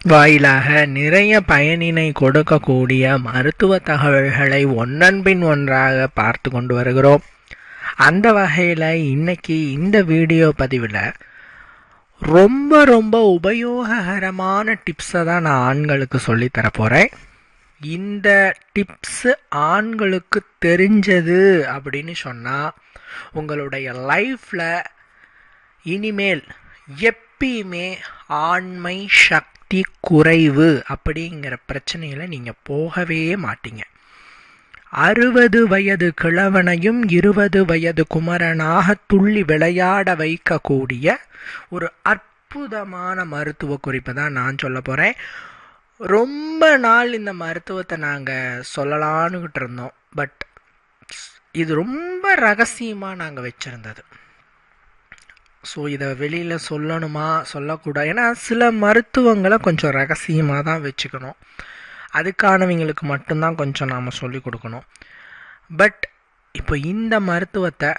வாயிலாக நிறைய பயனினை கொடுக்கக்கூடிய மருத்துவ தகவல்களை ஒன்றன்பின் ஒன்றாக பார்த்து கொண்டு வருகிறோம். அந்த வகையில் இன்னைக்கு இந்த வீடியோ பதிவில் ரொம்ப ரொம்ப உபயோககரமான டிப்ஸை தான் நான் ஆண்களுக்கு சொல்லித்தர போகிறேன் இந்த டிப்ஸு ஆண்களுக்கு தெரிஞ்சது அப்படின்னு சொன்னால் உங்களுடைய லைஃப்பில் இனிமேல் எப்பயுமே ஆண்மை சக்தி குறைவு அப்படிங்கிற பிரச்சனையில் நீங்கள் போகவே மாட்டீங்க. அறுபது வயது கிழவனையும் இருபது வயது குமரனாக துள்ளி விளையாட வைக்கக்கூடிய ஒரு அற்புதமான மருத்துவ குறிப்பை தான் நான் சொல்ல போகிறேன் ரொம்ப நாள் இந்த மருத்துவத்தை நாங்கள் சொல்லலான்னுக்கிட்டு இருந்தோம். பட் இது ரொம்ப ரகசியமாக நாங்கள் வச்சுருந்தது. ஸோ இதை வெளியில் சொல்லணுமா சொல்லக்கூடாது ஏன்னா சில மருத்துவங்களை கொஞ்சம் ரகசியமாக தான் வச்சுக்கணும். அதுக்கானவங்களுக்கு மட்டும்தான் கொஞ்சம் நாம் சொல்லி கொடுக்கணும். பட் இப்போ இந்த மருத்துவத்தை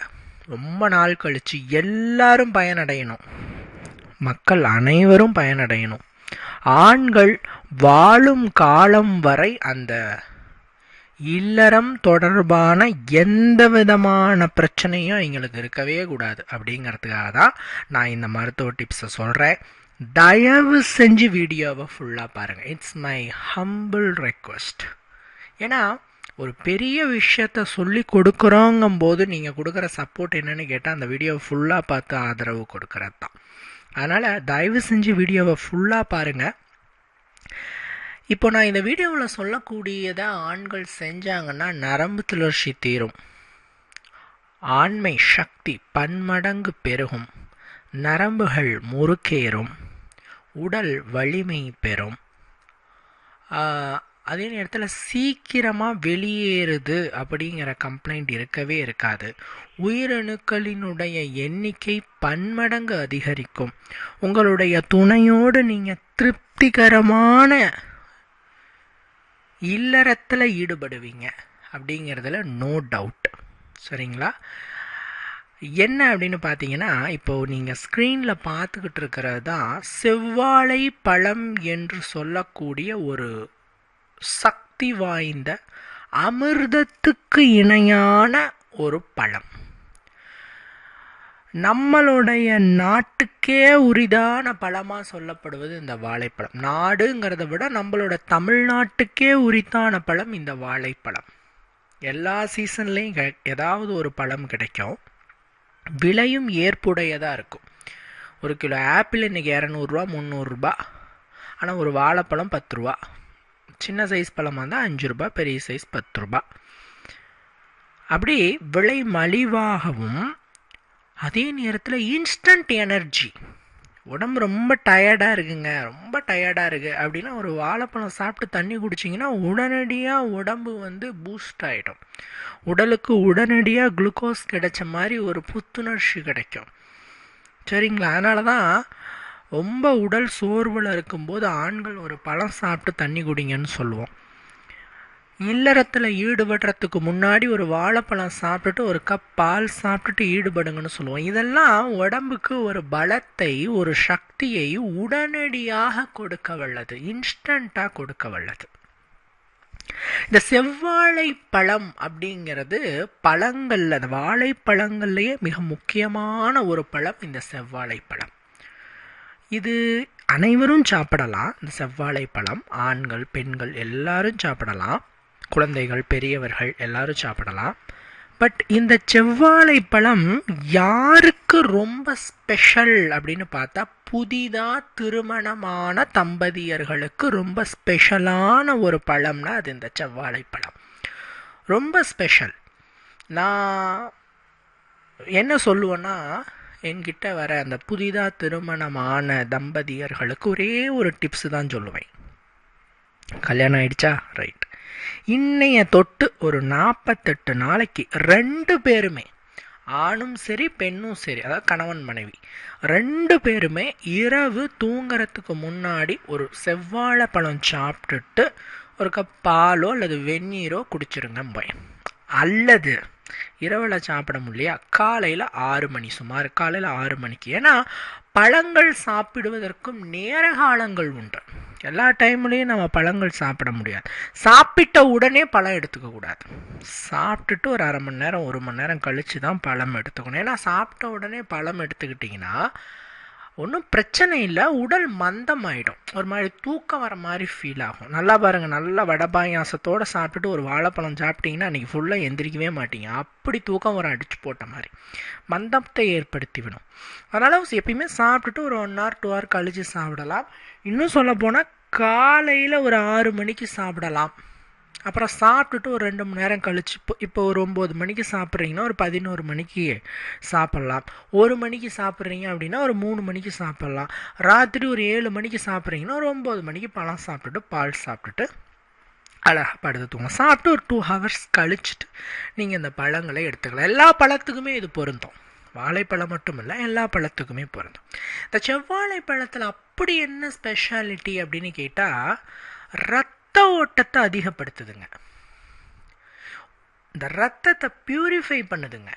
ரொம்ப நாள் கழித்து எல்லாரும் பயனடையணும். மக்கள் அனைவரும் பயனடையணும். ஆண்கள் வாழும் காலம் வரை அந்த இல்லறம் தொடர்பான எந்த விதமான பிரச்சனையும் எங்களுக்கு இருக்கவே கூடாது. அப்படிங்கிறதுக்காக தான் நான் இந்த மருத்துவ டிப்ஸை சொல்கிறேன் தயவு செஞ்சு வீடியோவை ஃபுல்லாக பாருங்கள் இட்ஸ் மை ஹம்பிள் ரெக்வஸ்ட் ஏன்னா ஒரு பெரிய விஷயத்த சொல்லி கொடுக்குறோங்கும் போது நீங்கள் கொடுக்குற சப்போர்ட் என்னென்னு கேட்டால் அந்த வீடியோவை ஃபுல்லாக பார்த்து ஆதரவு கொடுக்கறது தான் அதனால் தயவு செஞ்சு வீடியோவை ஃபுல்லாக பாருங்கள் இப்போ நான் இந்த வீடியோவில் சொல்லக்கூடியதை ஆண்கள் செஞ்சாங்கன்னா நரம்பு துளர்ச்சி தீரும். ஆண்மை சக்தி பன்மடங்கு பெருகும். நரம்புகள் முறுக்கேறும். உடல் வலிமை பெறும். அதே நேரத்தில் சீக்கிரமாக வெளியேறுது அப்படிங்கிற கம்ப்ளைண்ட் இருக்கவே இருக்காது. உயிரணுக்களினுடைய எண்ணிக்கை பன்மடங்கு அதிகரிக்கும். உங்களுடைய துணையோடு நீங்கள் திருப்திகரமான இல்லறத்தில் ஈடுபடுவீங்க அப்படிங்கிறதுல நோ டவுட் சரிங்களா? என்ன அப்படின்னு பார்த்தீங்கன்னா இப்போ நீங்கள் ஸ்க்ரீனில் பார்த்துக்கிட்டு இருக்கிறது தான் செவ்வாழை பழம் என்று சொல்லக்கூடிய ஒரு சக்தி வாய்ந்த அமிர்தத்துக்கு இணையான ஒரு பழம். நம்மளுடைய நாட்டுக்கே உரிதான பழமாக சொல்லப்படுவது இந்த வாழைப்பழம். நாடுங்கிறத விட நம்மளோட தமிழ்நாட்டுக்கே உரித்தான பழம் இந்த வாழைப்பழம். எல்லா சீசன்லேயும் ஏதாவது ஒரு பழம் கிடைக்கும். விலையும் ஏற்புடையதாக இருக்கும். ஒரு கிலோ ஆப்பிள் இன்றைக்கி இரநூறுவா முந்நூறுரூபா ஆனால் ஒரு வாழைப்பழம் பத்து ரூபா சின்ன சைஸ் பழமாக இருந்தால் அஞ்சு ரூபா பெரிய சைஸ் பத்து ரூபா அப்படி விலை மலிவாகவும் அதே நேரத்தில் இன்ஸ்டன்ட் எனர்ஜி உடம்பு ரொம்ப டயர்டாக இருக்குங்க. ரொம்ப டயர்டாக இருக்குது அப்படின்னா ஒரு வாழைப்பழம் சாப்பிட்டு தண்ணி குடிச்சிங்கன்னா உடனடியாக உடம்பு வந்து பூஸ்ட் ஆகிடும் உடலுக்கு உடனடியாக குளுக்கோஸ் கிடைச்ச மாதிரி ஒரு புத்துணர்ச்சி கிடைக்கும். சரிங்களா? அதனால தான் ரொம்ப உடல் சோர்வில் இருக்கும்போது ஆண்கள் ஒரு பழம் சாப்பிட்டு தண்ணி குடிங்கன்னு சொல்லுவோம். இல்லறத்தில் ஈடுபடுறதுக்கு முன்னாடி ஒரு வாழைப்பழம் சாப்பிட்டுட்டு ஒரு கப் பால் சாப்பிட்டுட்டு ஈடுபடுங்கன்னு சொல்லுவோம். இதெல்லாம் உடம்புக்கு ஒரு பலத்தை ஒரு சக்தியை உடனடியாக கொடுக்க வல்லது. இன்ஸ்டண்ட்டாக கொடுக்க வல்லது. இந்த செவ்வாழை பழம் அப்படிங்கிறது பழங்கள்ல அந்த வாழைப்பழங்கள்லேயே மிக முக்கியமான ஒரு பழம் இந்த செவ்வாழை பழம் இது அனைவரும் சாப்பிடலாம் இந்த செவ்வாழை பழம் ஆண்கள் பெண்கள் எல்லாரும் சாப்பிடலாம். குழந்தைகள் பெரியவர்கள் எல்லாரும் சாப்பிடலாம். பட் இந்த செவ்வாழை பழம் யாருக்கு ரொம்ப ஸ்பெஷல் அப்படின்னு பார்த்தா புதிதாக திருமணமான தம்பதியர்களுக்கு ரொம்ப ஸ்பெஷலான ஒரு பழம்னா அது இந்த செவ்வாழை பழம். ரொம்ப ஸ்பெஷல் நான் என்ன சொல்லுவேன்னா என்கிட்ட வர அந்த புதிதாக திருமணமான தம்பதியர்களுக்கு ஒரே ஒரு டிப்ஸ் தான் சொல்லுவேன். கல்யாணம் ஆயிடுச்சா? ரைட் இன்னைய தொட்டு ஒரு நாற்பத்தெட்டு நாளைக்கு ரெண்டு பேருமே ஆணும் சரி பெண்ணும் சரி அதாவது கணவன் மனைவி ரெண்டு பேருமே இரவு தூங்குறதுக்கு முன்னாடி ஒரு செவ்வாழைப்பழம் சாப்பிட்டுட்டு ஒரு கப் பாலோ அல்லது வெந்நீரோ குடிச்சிருங்க போய் அல்லது இரவில் சாப்பிட முடியலையா? காலையில் ஆறு மணி சுமார் காலையில் ஆறு மணிக்கு. ஏன்னா பழங்கள் சாப்பிடுவதற்கும் நேர காலங்கள் உண்டு. எல்லா டைம்லேயும் நம்ம பழங்கள் சாப்பிட முடியாது. சாப்பிட்ட உடனே பழம் எடுத்துக்கக்கூடாது சாப்பிட்டுட்டு ஒரு அரை மணி நேரம் ஒரு மணி நேரம் கழித்து தான் பழம் எடுத்துக்கணும். ஏன்னா சாப்பிட்ட உடனே பழம் எடுத்துக்கிட்டிங்கன்னா ஒன்றும் பிரச்சனை இல்லை உடல் மந்தம் ஆகிடும் ஒரு மாதிரி தூக்கம் வர மாதிரி ஃபீல் ஆகும். நல்லா பாருங்கள் நல்லா வடபாயாசத்தோடு சாப்பிட்டுட்டு ஒரு வாழைப்பழம் சாப்பிட்டீங்கன்னா அன்றைக்கி ஃபுல்லாக எந்திரிக்கவே மாட்டீங்க. அப்படி தூக்கம் வர அடிச்சு போட்ட மாதிரி. மந்தத்தை ஏற்படுத்தி விடும். அதனால் எப்பயுமே சாப்பிட்டுட்டு ஒரு ஒன் ஹவர் டூ ஹவர் கழித்து சாப்பிடலாம். இன்னும் சொல்ல போனால் காலையில் ஒரு ஆறு மணிக்கு சாப்பிடலாம். அப்புறம் சாப்பிட்டுட்டு ஒரு ரெண்டு மணி நேரம் கழிச்சு இப்போ இப்போ ஒரு ஒம்பது மணிக்கு சாப்பிட்றீங்கன்னா ஒரு பதினோரு மணிக்கு சாப்பிட்லாம். ஒரு மணிக்கு சாப்பிட்றீங்க அப்படின்னா ஒரு மூணு மணிக்கு சாப்பிட்லாம். ராத்திரி ஒரு ஏழு மணிக்கு சாப்பிட்றீங்கன்னா ஒரு ஒம்பது மணிக்கு பழம் சாப்பிட்டுட்டு பால் சாப்பிட்டுட்டு அழகாக படுத்து தூங்க சாப்பிட்டு ஒரு டூ ஹவர்ஸ் கழிச்சிட்டு நீங்கள் இந்த பழங்களை எடுத்துக்கலாம். எல்லா பழத்துக்குமே இது பொருந்தும். வாழைப்பழம் மட்டும் இல்லை எல்லா பழத்துக்குமே பொருந்தும். இந்த செவ்வாழை பழத்தில் அப்படி என்ன ஸ்பெஷாலிட்டி அப்படின்னு கேட்டால் ரத் ரத்த ஓட்டத்தை அதிகப்படுத்துதுங்க. இந்த ரத்தத்தை பியூரிஃபை பண்ணுதுங்க.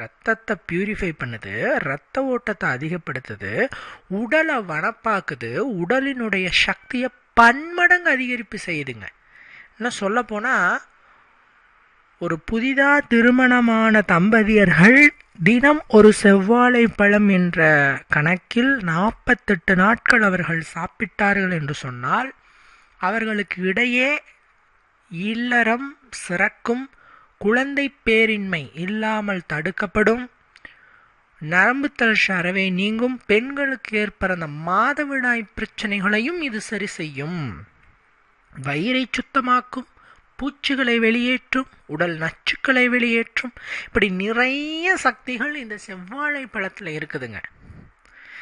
ரத்தத்தை பியூரிஃபை பண்ணுது ரத்த ஓட்டத்தை அதிகப்படுத்துது உடலை வனப்பாக்குது உடலினுடைய சக்தியை பன்மடங்கு அதிகரிப்பு செய்யுதுங்க. இன்னும் சொல்ல போனால் ஒரு புதிதாக திருமணமான தம்பதியர்கள் தினம் ஒரு செவ்வாழை பழம் என்ற கணக்கில் நாற்பத்தெட்டு நாட்கள் அவர்கள் சாப்பிட்டார்கள் என்று சொன்னால் அவர்களுக்கு இடையே இல்லறம் சிறக்கும் குழந்தை பேரின்மை இல்லாமல் தடுக்கப்படும். நரம்பு தளர்ச்சி அறவே நீங்கும் பெண்களுக்கு ஏற்படுற மாதவிடாய் பிரச்சனைகளையும் இது சரி செய்யும். வயிறை சுத்தமாக்கும் பூச்சிகளை வெளியேற்றும் உடல் நச்சுக்களை வெளியேற்றும். இப்படி நிறைய சக்திகள் இந்த செவ்வாழை பழத்தில் இருக்குதுங்க.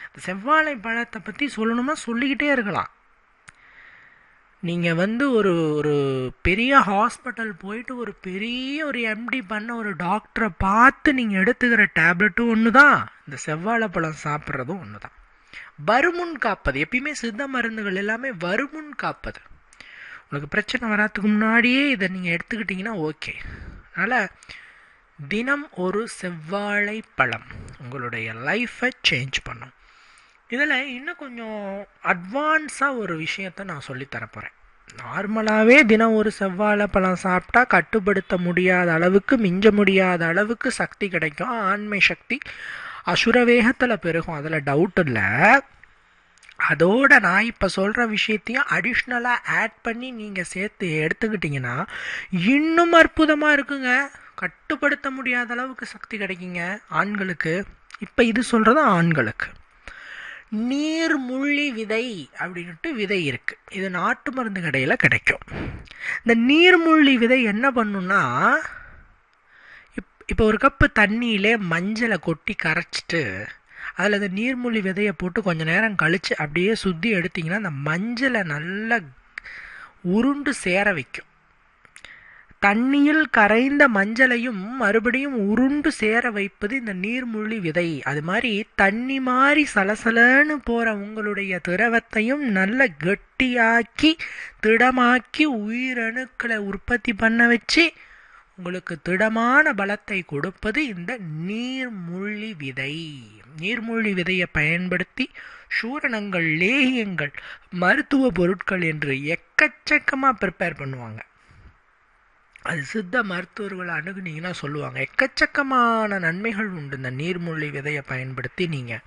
இந்த செவ்வாழை பழத்தை பற்றி சொல்லணுமா சொல்லிக்கிட்டே இருக்கலாம். நீங்கள் வந்து ஒரு ஒரு பெரிய ஹாஸ்பிட்டல் போயிட்டு ஒரு பெரிய ஒரு எம்டி பண்ண ஒரு டாக்டரை பார்த்து நீங்கள் எடுத்துக்கிற டேப்லெட்டும் ஒன்று தான் இந்த செவ்வாழைப்பழம் சாப்பிட்றதும் ஒன்று தான் வருமுன் காப்பது எப்பயுமே சித்த மருந்துகள் எல்லாமே வருமுன் காப்பது. உங்களுக்கு பிரச்சனை வராதுக்கு முன்னாடியே இதை நீங்கள் எடுத்துக்கிட்டிங்கன்னா ஓகே அதனால் தினம் ஒரு செவ்வாழை பழம் உங்களுடைய லைஃப்பை சேஞ்ச் பண்ணும். இதில் இன்னும் கொஞ்சம் அட்வான்ஸாக ஒரு விஷயத்த நான் சொல்லித்தரப்போகிறேன் நார்மலாகவே தினம் ஒரு செவ்வாழை பழம் சாப்பிட்டா கட்டுப்படுத்த முடியாத அளவுக்கு மிஞ்ச முடியாத அளவுக்கு சக்தி கிடைக்கும். ஆண்மை சக்தி அசுர வேகத்தில் பெருகும். அதில் டவுட் இல்லை. அதோட நான் இப்போ சொல்கிற விஷயத்தையும் அடிஷ்னலாக ஆட் பண்ணி நீங்கள் சேர்த்து எடுத்துக்கிட்டிங்கன்னா இன்னும் அற்புதமாக இருக்குங்க. கட்டுப்படுத்த முடியாத அளவுக்கு சக்தி கிடைக்குங்க. ஆண்களுக்கு. இப்போ இது சொல்கிறது ஆண்களுக்கு. நீர்முள்ளி விதை அப்படின்ட்டு விதை இருக்குது இது நாட்டு மருந்து கடையில் கிடைக்கும். இந்த நீர்முள்ளி விதை என்ன பண்ணுன்னா இப் இப்போ ஒரு கப்பு தண்ணியிலே மஞ்சளை கொட்டி கரைச்சிட்டு அதில் அந்த நீர்மூழ்கி விதையை போட்டு கொஞ்சம் நேரம் கழித்து அப்படியே சுற்றி எடுத்திங்கன்னா அந்த மஞ்சளை நல்லா உருண்டு சேர வைக்கும். தண்ணியில் கரைந்த மஞ்சளையும் மறுபடியும் உருண்டு சேர வைப்பது இந்த நீர்மூழ்கி விதை. அது மாதிரி தண்ணி மாதிரி சலசலன்னு போகிற உங்களுடைய திரவத்தையும் நல்ல கெட்டியாக்கி திடமாக்கி உயிரணுக்களை உற்பத்தி பண்ண வச்சு உங்களுக்கு திடமான பலத்தை கொடுப்பது இந்த நீர்மூழ்கி விதை. நீர்மூழ்கி விதையை பயன்படுத்தி சூரணங்கள் லேகியங்கள் மருத்துவ பொருட்கள் என்று எக்கச்சக்கமாக ப்ரிப்பேர் பண்ணுவாங்க. அது சித்த மருத்துவர்கள் அணுகுனீங்கன்னா சொல்லுவாங்க. எக்கச்சக்கமான நன்மைகள் உண்டு. இந்த நீர்மூழ்கி விதையை பயன்படுத்தி நீங்கள்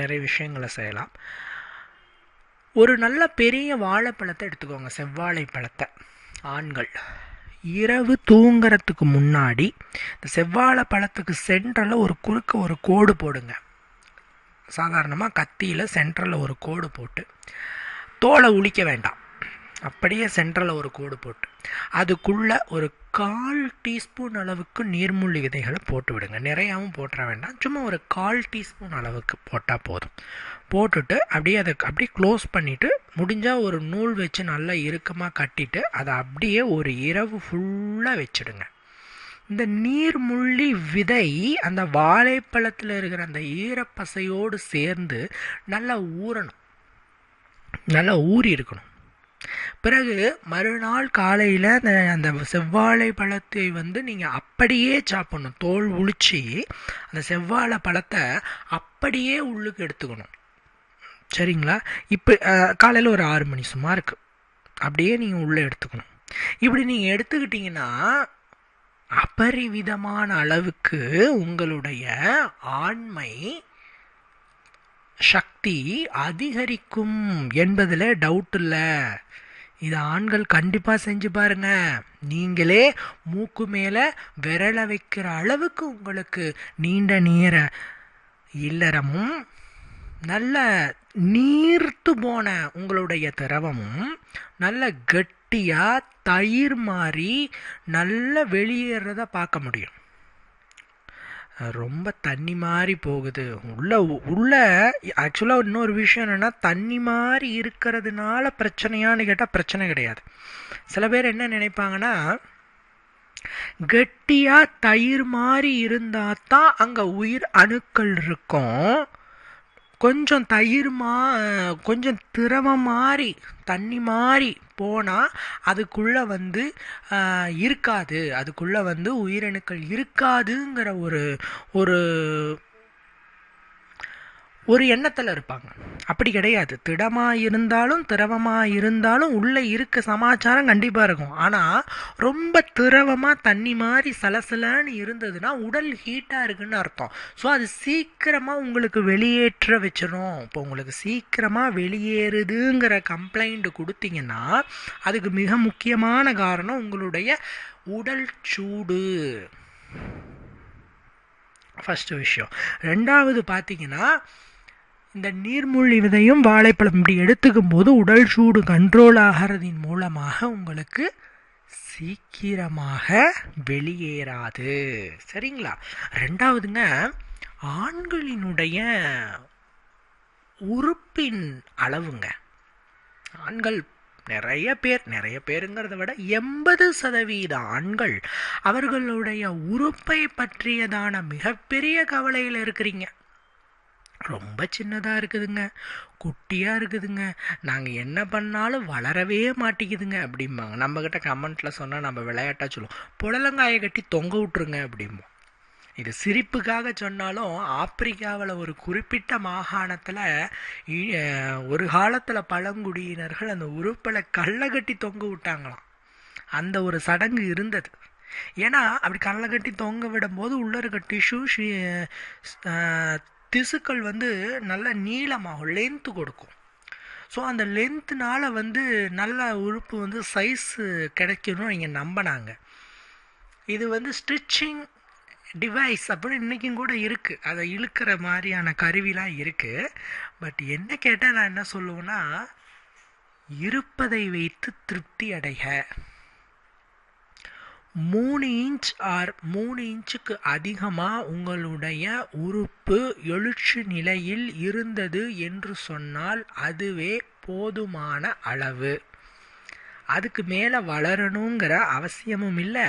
நிறைய விஷயங்களை செய்யலாம். ஒரு நல்ல பெரிய வாழைப்பழத்தை எடுத்துக்கோங்க. செவ்வாழை பழத்தை. ஆண்கள் இரவு தூங்குறதுக்கு முன்னாடி இந்த செவ்வாழை பழத்துக்கு சென்ட்ரலில் ஒரு குறுக்க ஒரு கோடு போடுங்க. சாதாரணமாக கத்தியில் சென்ட்ரலில் ஒரு கோடு போட்டு தோலை உளிக்க வேண்டாம். அப்படியே சென்ட்ரலில் ஒரு கோடு போட்டு அதுக்குள்ளே ஒரு கால் டீஸ்பூன் அளவுக்கு நீர்மூழ்கி விதைகளை போட்டு விடுங்க. நிறையாவும் போட்டுற வேண்டாம். சும்மா ஒரு கால் டீஸ்பூன் அளவுக்கு போட்டால் போதும். போட்டுட்டு அப்படியே அதை அப்படியே க்ளோஸ் பண்ணிவிட்டு முடிஞ்சால் ஒரு நூல் வச்சு நல்லா இறுக்கமாக கட்டிட்டு அதை அப்படியே ஒரு இரவு ஃபுல்லாக வச்சுடுங்க. இந்த நீர்முள்ளி விதை அந்த வாழைப்பழத்தில் இருக்கிற அந்த ஈரப்பசையோடு சேர்ந்து நல்லா ஊறணும். நல்லா ஊறி இருக்கணும். பிறகு மறுநாள் காலையில் அந்த அந்த செவ்வாழை பழத்தை வந்து நீங்கள் அப்படியே சாப்பிடணும். தோல் உளிச்சு அந்த செவ்வாழை பழத்தை அப்படியே உள்ளுக்கு எடுத்துக்கணும். சரிங்களா? இப்போ காலையில் ஒரு ஆறு மணி சும்மா இருக்குது அப்படியே நீங்கள் உள்ளே எடுத்துக்கணும். இப்படி நீங்கள் எடுத்துக்கிட்டிங்கன்னா அபரிவிதமான அளவுக்கு உங்களுடைய ஆண்மை சக்தி அதிகரிக்கும் என்பதில் டவுட் இல்லை. இதை ஆண்கள் கண்டிப்பாக செஞ்சு பாருங்க. நீங்களே மூக்கு மேலே விரல வைக்கிற அளவுக்கு உங்களுக்கு நீண்ட நீர இல்லறமும் நல்ல நீர்த்து போன உங்களுடைய திரவமும் நல்ல கெட்டியாக தயிர் மாதிரி நல்ல வெளியேறத பார்க்க முடியும். ரொம்ப தண்ணி மாதிரி போகுது. உள்ள உள்ள ஆக்சுவலாக இன்னொரு விஷயம் என்னென்னா தண்ணி மாதிரி இருக்கிறதுனால பிரச்சனையான்னு கேட்டால் பிரச்சனை கிடையாது. சில பேர் என்ன நினைப்பாங்கன்னா கெட்டியாக தயிர் மாதிரி இருந்தால் தான் அங்கே உயிர் அணுக்கள் இருக்கும். கொஞ்சம் தயிர் மா கொஞ்சம் திரவம் மாதிரி தண்ணி மாதிரி போனால் அதுக்குள்ளே வந்து இருக்காது. அதுக்குள்ளே வந்து உயிரணுக்கள் இருக்காதுங்கிற ஒரு ஒரு ஒரு எண்ணத்தில் இருப்பாங்க. அப்படி கிடையாது. திடமாக இருந்தாலும் திரவமாக இருந்தாலும் உள்ளே இருக்க சமாச்சாரம் கண்டிப்பாக இருக்கும். ஆனால் ரொம்ப திரவமாக தண்ணி மாதிரி சலசலன்னு இருந்ததுன்னா உடல் ஹீட்டாக இருக்குன்னு அர்த்தம். ஸோ அது சீக்கிரமாக உங்களுக்கு வெளியேற்ற வச்சிடும் இப்போ உங்களுக்கு சீக்கிரமாக வெளியேறுதுங்கிற கம்ப்ளைண்ட் கொடுத்தீங்கன்னா அதுக்கு மிக முக்கியமான காரணம் உங்களுடைய உடல் சூடு. ஃபஸ்ட்டு விஷயம். ரெண்டாவது பார்த்தீங்கன்னா இந்த நீர்மூழ்கி விதையும் வாழைப்பழம் இப்படி எடுத்துக்கும் போது உடல் சூடு கண்ட்ரோல் ஆகிறதின் மூலமாக உங்களுக்கு சீக்கிரமாக வெளியேறாது. சரிங்களா? ரெண்டாவதுங்க ஆண்களினுடைய உறுப்பின் அளவுங்க. ஆண்கள் நிறைய பேர் நிறைய பேருங்கிறத விட எண்பது சதவீத ஆண்கள் அவர்களுடைய உறுப்பை பற்றியதான மிகப்பெரிய கவலையில் இருக்கிறீங்க. ரொம்ப சின்னதாக இருக்குதுங்க. குட்டியாக இருக்குதுங்க. நாங்கள் என்ன பண்ணாலும் வளரவே மாட்டேங்குதுங்க அப்படிம்பாங்க. நம்மக்கிட்ட கமெண்ட்டில் சொன்னால் நம்ம விளையாட்டாக சொல்லுவோம். புடலங்காயை கட்டி தொங்க விட்ருங்க அப்படிம்போம். இது சிரிப்புக்காக சொன்னாலும் ஆப்பிரிக்காவில் ஒரு குறிப்பிட்ட மாகாணத்தில் ஒரு காலத்தில் பழங்குடியினர்கள் அந்த உறுப்பில் கல்லை கட்டி தொங்க விட்டாங்களாம். அந்த ஒரு சடங்கு இருந்தது. ஏன்னா அப்படி கல்லை கட்டி தொங்க விடும்போது உள்ளே இருக்க டிஷ்யூ திசுக்கள் வந்து நல்ல நீளமாகும் லென்த்து கொடுக்கும். ஸோ அந்த லென்த்துனால் வந்து நல்ல உறுப்பு வந்து சைஸு கிடைக்கணும் இங்கே நம்பினாங்க. இது வந்து ஸ்டிச்சிங் டிவைஸ் அப்படின்னு இன்றைக்கும் கூட இருக்குது அதை இழுக்கிற மாதிரியான கருவிலாம் இருக்குது பட் என்ன கேட்டால் நான் என்ன சொல்லுவேன்னா இருப்பதை வைத்து திருப்தி அடைக. மூணு இன்ச் ஆர் மூணு இன்ச்சுக்கு அதிகமாக உங்களுடைய உறுப்பு எழுச்சி நிலையில் இருந்தது என்று சொன்னால் அதுவே போதுமான அளவு. அதுக்கு மேலே வளரணுங்கிற அவசியமும் இல்லை.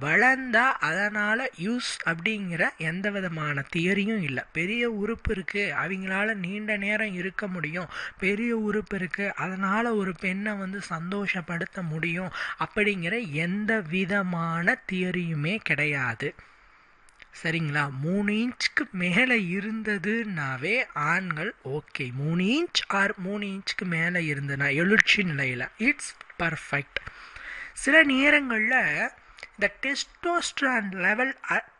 வளர்ந்தா அதனால் யூஸ் அப்படிங்கிற எந்த விதமான தியரியும் இல்லை. பெரிய உறுப்பு இருக்குது அவங்களால நீண்ட நேரம் இருக்க முடியும். பெரிய உறுப்பு இருக்குது அதனால் ஒரு பெண்ணை வந்து சந்தோஷப்படுத்த முடியும். அப்படிங்கிற எந்த விதமான தியரியுமே கிடையாது. சரிங்களா? மூணு இன்ச்சுக்கு மேலே இருந்ததுனாவே ஆண்கள் ஓகே மூணு இன்ச் ஆர் மூணு இன்ச்சுக்கு மேலே இருந்ததுனா எழுச்சி நிலையில். இட்ஸ் பர்ஃபெக்ட் சில நேரங்களில் இந்த டெஸ்டோஸ்ட்ரான் லெவல்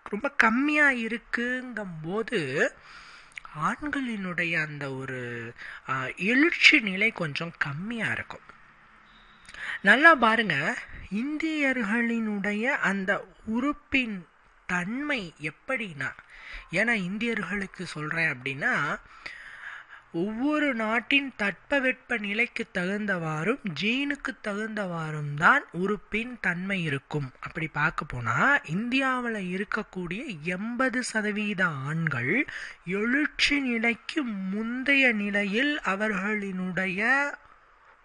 ரொம்ப கம்மியாக இருக்குங்கும்போது ஆண்களினுடைய அந்த ஒரு எழுச்சி நிலை கொஞ்சம் கம்மியாக இருக்கும். நல்லா பாருங்க. இந்தியர்களினுடைய அந்த உறுப்பின் தன்மை எப்படின்னா ஏன்னா இந்தியர்களுக்கு சொல்கிறேன் அப்படின்னா ஒவ்வொரு நாட்டின் தட்பவெட்ப நிலைக்கு தகுந்தவாறும் ஜீனுக்கு தகுந்தவாறும் தான் உறுப்பின் தன்மை இருக்கும். அப்படி பார்க்க போனால் இந்தியாவில் இருக்கக்கூடிய எண்பது சதவீத ஆண்கள் எழுச்சி நிலைக்கு முந்தைய நிலையில் அவர்களினுடைய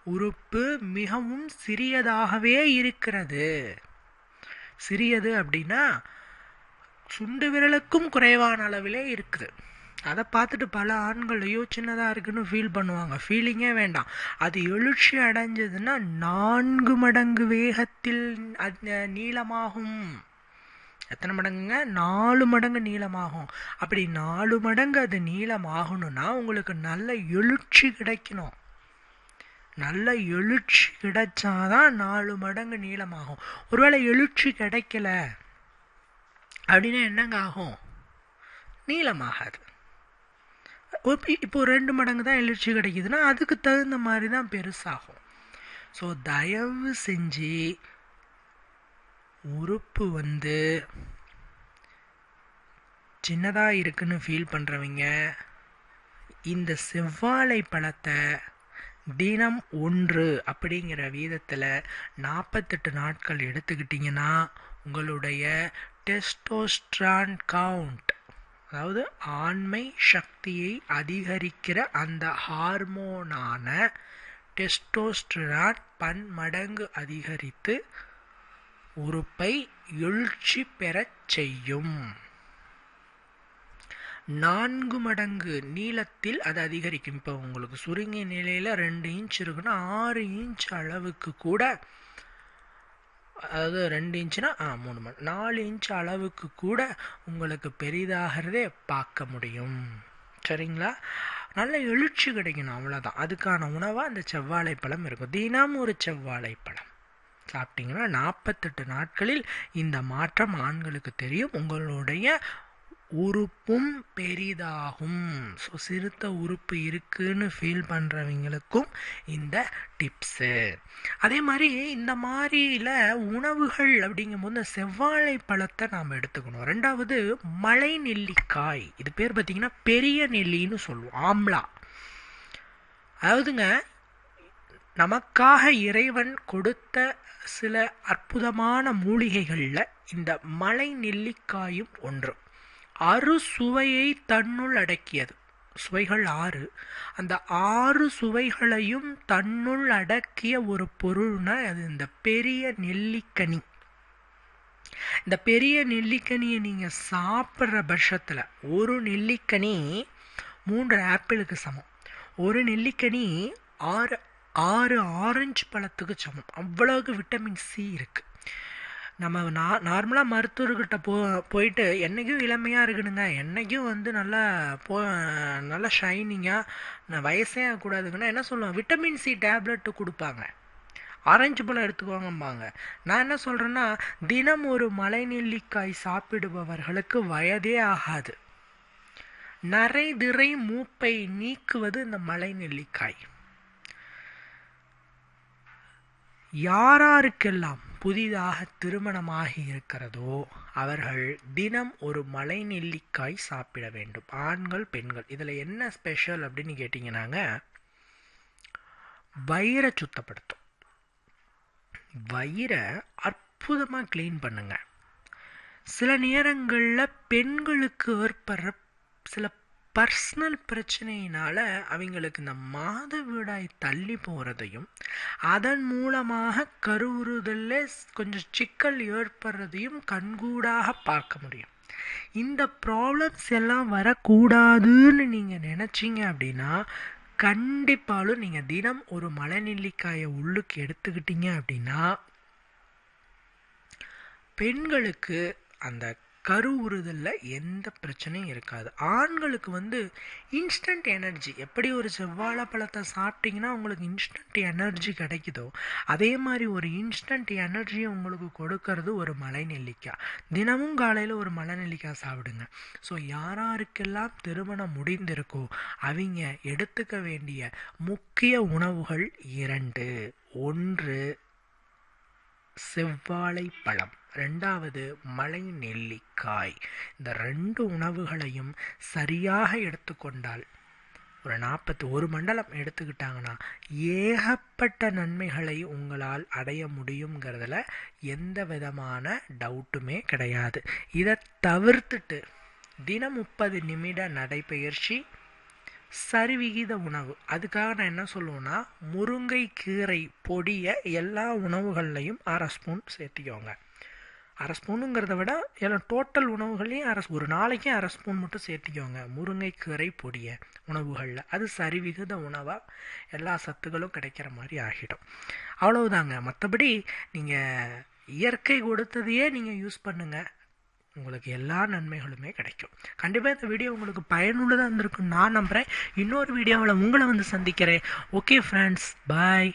உறுப்பு மிகவும் சிறியதாகவே இருக்கிறது. சிறியது அப்படின்னா சுண்டு விரலுக்கும் குறைவான அளவிலே இருக்குது. அதை பார்த்துட்டு பல ஆண்கள் ஐயோ சின்னதாக இருக்குன்னு ஃபீல் பண்ணுவாங்க. ஃபீலிங்கே வேண்டாம். அது எழுச்சி அடைஞ்சதுன்னா நான்கு மடங்கு வேகத்தில் அது நீளமாகும். எத்தனை மடங்குங்க? நாலு மடங்கு நீளமாகும். அப்படி நாலு மடங்கு அது நீளமாகணும்னா உங்களுக்கு நல்ல எழுச்சி கிடைக்கணும். நல்ல எழுச்சி கிடைச்சாதான் நாலு மடங்கு நீளமாகும். ஒருவேளை எழுச்சி கிடைக்கல அப்படின்னா என்னங்க ஆகும்? நீளமாகாது. இப்போ ரெண்டு மடங்கு தான் எழுச்சி கிடைக்குதுன்னா அதுக்கு தகுந்த மாதிரி தான் பெருசாகும். ஸோ தயவு செஞ்சு உறுப்பு வந்து சின்னதாக இருக்குன்னு ஃபீல் பண்ணுறவங்க இந்த செவ்வாழை பழத்தை தினம் ஒன்று அப்படிங்கிற வீதத்தில் நாற்பத்தெட்டு நாட்கள் எடுத்துக்கிட்டிங்கன்னா உங்களுடைய டெஸ்டோஸ்ட்ரான் கவுண்ட் அதாவது ஆண்மை சக்தியை அதிகரிக்கிற அந்த ஹார்மோனான டெஸ்டோஸ்ட்ரான் பன்மடங்கு அதிகரித்து உறுப்பை எழுச்சி பெறச் செய்யும். நான்கு மடங்கு நீளத்தில் அது அதிகரிக்கும். இப்போ உங்களுக்கு சுருங்கிய நிலையில் ரெண்டு இன்ச் இருக்குன்னா ஆறு இன்ச் அளவுக்கு கூட அதாவது ரெண்டு இன்ச்சுனா ஆ மூணு மணி நாலு இன்ச் அளவுக்கு கூட உங்களுக்கு பெரிதாகிறதே பார்க்க முடியும். சரிங்களா? நல்ல எழுச்சி கிடைக்கணும் அவ்வளோதான் அதுக்கான உணவாக அந்த செவ்வாழைப்பழம் இருக்கும். தினம் ஒரு செவ்வாழைப்பழம் சாப்பிட்டீங்கன்னா நாற்பத்தெட்டு நாட்களில் இந்த மாற்றம் ஆண்களுக்கு தெரியும். உங்களுடைய உறுப்பும் பெரிதாகும். ஸோ சிறுத்த உறுப்பு இருக்குன்னு ஃபீல் பண்ணுறவங்களுக்கும் இந்த டிப்ஸு அதே மாதிரி இந்த மாதிரியில் உணவுகள் அப்படிங்கும்போது இந்த செவ்வாழை பழத்தை நாம் எடுத்துக்கணும். ரெண்டாவது மலை நெல்லிக்காய். இது பேர் பார்த்திங்கன்னா பெரிய நெல்லின்னு சொல்லுவோம். ஆம்லா. அதாவதுங்க நமக்காக இறைவன் கொடுத்த சில அற்புதமான மூலிகைகளில் இந்த மலை நெல்லிக்காயும் ஒன்று. அறு சுவையை தன்னுள் அடக்கியது. சுவைகள் ஆறு. அந்த ஆறு சுவைகளையும் தன்னுள் அடக்கிய ஒரு பொருள்னா அது இந்த பெரிய நெல்லிக்கனி. இந்த பெரிய நெல்லிக்கனியை நீங்கள் சாப்பிட்ற பட்சத்தில் ஒரு நெல்லிக்கனி மூன்று ஆப்பிளுக்கு சமம். ஒரு நெல்லிக்கனி ஆறு ஆறு ஆரஞ்சு பழத்துக்கு சமம். அவ்வளவுக்கு விட்டமின் சி இருக்குது நம்ம நா நார்மலாக மருத்துவர்கிட்ட போ போயிட்டு என்றைக்கும் இளமையாக இருக்கணுங்க. என்றைக்கும் வந்து நல்லா போ நல்லா ஷைனிங்காக வயசே ஆகக்கூடாதுங்கன்னா என்ன சொல்லுவேன் விட்டமின் சி டேப்லெட்டு கொடுப்பாங்க. ஆரஞ்சு பழம் எடுத்துக்குவாங்கம்பாங்க நான் என்ன சொல்கிறேன்னா தினம் ஒரு மலை நெல்லிக்காய் சாப்பிடுபவர்களுக்கு வயதே ஆகாது. நரை திரை மூப்பை நீக்குவது இந்த மலை நெல்லிக்காய் யாராருக்கெல்லாம் புதிதாக திருமணமாகி இருக்கிறதோ அவர்கள் தினம் ஒரு மலை நெல்லிக்காய் சாப்பிட வேண்டும். ஆண்கள் பெண்கள். இதில் என்ன ஸ்பெஷல் அப்படின்னு கேட்டிங்கன்னாங்க வயிறை சுத்தப்படுத்தும். வயிறை அற்புதமாக க்ளீன் பண்ணுங்க. சில நேரங்களில் பெண்களுக்கு ஏற்படுற சில பர்சனல் பிரச்சனையினால் அவங்களுக்கு இந்த மாதவிடாய் தள்ளி போகிறதையும் அதன் மூலமாக கருவுறுதலில் கொஞ்சம் சிக்கல் ஏற்படுறதையும் கண்கூடாக பார்க்க முடியும். இந்த ப்ராப்ளம்ஸ் எல்லாம் வரக்கூடாதுன்னு நீங்கள் நினச்சிங்க அப்படின்னா கண்டிப்பாலும் நீங்கள் தினம் ஒரு மலை நெல்லிக்காயை உள்ளுக்கு எடுத்துக்கிட்டீங்க அப்படின்னா பெண்களுக்கு அந்த கருவுறுதலில் எந்த பிரச்சனையும் இருக்காது. ஆண்களுக்கு வந்து இன்ஸ்டன்ட் எனர்ஜி எப்படி ஒரு செவ்வாழை பழத்தை சாப்பிட்டீங்கன்னா உங்களுக்கு இன்ஸ்டன்ட் எனர்ஜி கிடைக்குதோ அதே மாதிரி ஒரு இன்ஸ்டன்ட் எனர்ஜியை உங்களுக்கு கொடுக்கறது ஒரு மலை நெல்லிக்காய் தினமும் காலையில் ஒரு மலை நெல்லிக்காய் சாப்பிடுங்க. ஸோ யாராருக்கெல்லாம் திருமணம் முடிந்திருக்கோ அவங்க எடுத்துக்க வேண்டிய முக்கிய உணவுகள் இரண்டு. ஒன்று செவ்வாழை பழம் ரெண்டாவது மலை நெல்லிக்காய். இந்த ரெண்டு உணவுகளையும் சரியாக எடுத்துக்கொண்டால் ஒரு நாற்பத்தி ஒரு மண்டலம் எடுத்துக்கிட்டாங்கன்னா ஏகப்பட்ட நன்மைகளை உங்களால் அடைய முடியுங்கிறதுல எந்த விதமான டவுட்டுமே கிடையாது. இதை தவிர்த்துட்டு தினம் முப்பது நிமிட நடைப்பயிற்சி சரிவிகித உணவு. அதுக்காக நான் என்ன சொல்லுவேன்னா முருங்கை கீரை பொடியை எல்லா உணவுகள்லையும் அரை ஸ்பூன் சேர்த்திக்கோங்க. அரை ஸ்பூனுங்கிறத விட எல்லாம் டோட்டல் உணவுகள்லையும் அரை ஒரு நாளைக்கு அரை ஸ்பூன் மட்டும் சேர்த்திக்கோங்க. முருங்கைக்கீரை பொடியை உணவுகளில். அது சரிவிகித உணவாக எல்லா சத்துக்களும் கிடைக்கிற மாதிரி ஆகிடும். அவ்வளவுதாங்க. மற்றபடி நீங்கள் இயற்கை கொடுத்ததையே நீங்கள் யூஸ் பண்ணுங்கள் உங்களுக்கு எல்லா நன்மைகளுமே கிடைக்கும். கண்டிப்பாக இந்த வீடியோ உங்களுக்கு பயனுள்ளதாக இருந்திருக்குன்னு நான் நம்புகிறேன் இன்னொரு வீடியோவில் உங்களை வந்து சந்திக்கிறேன். Okay friends bye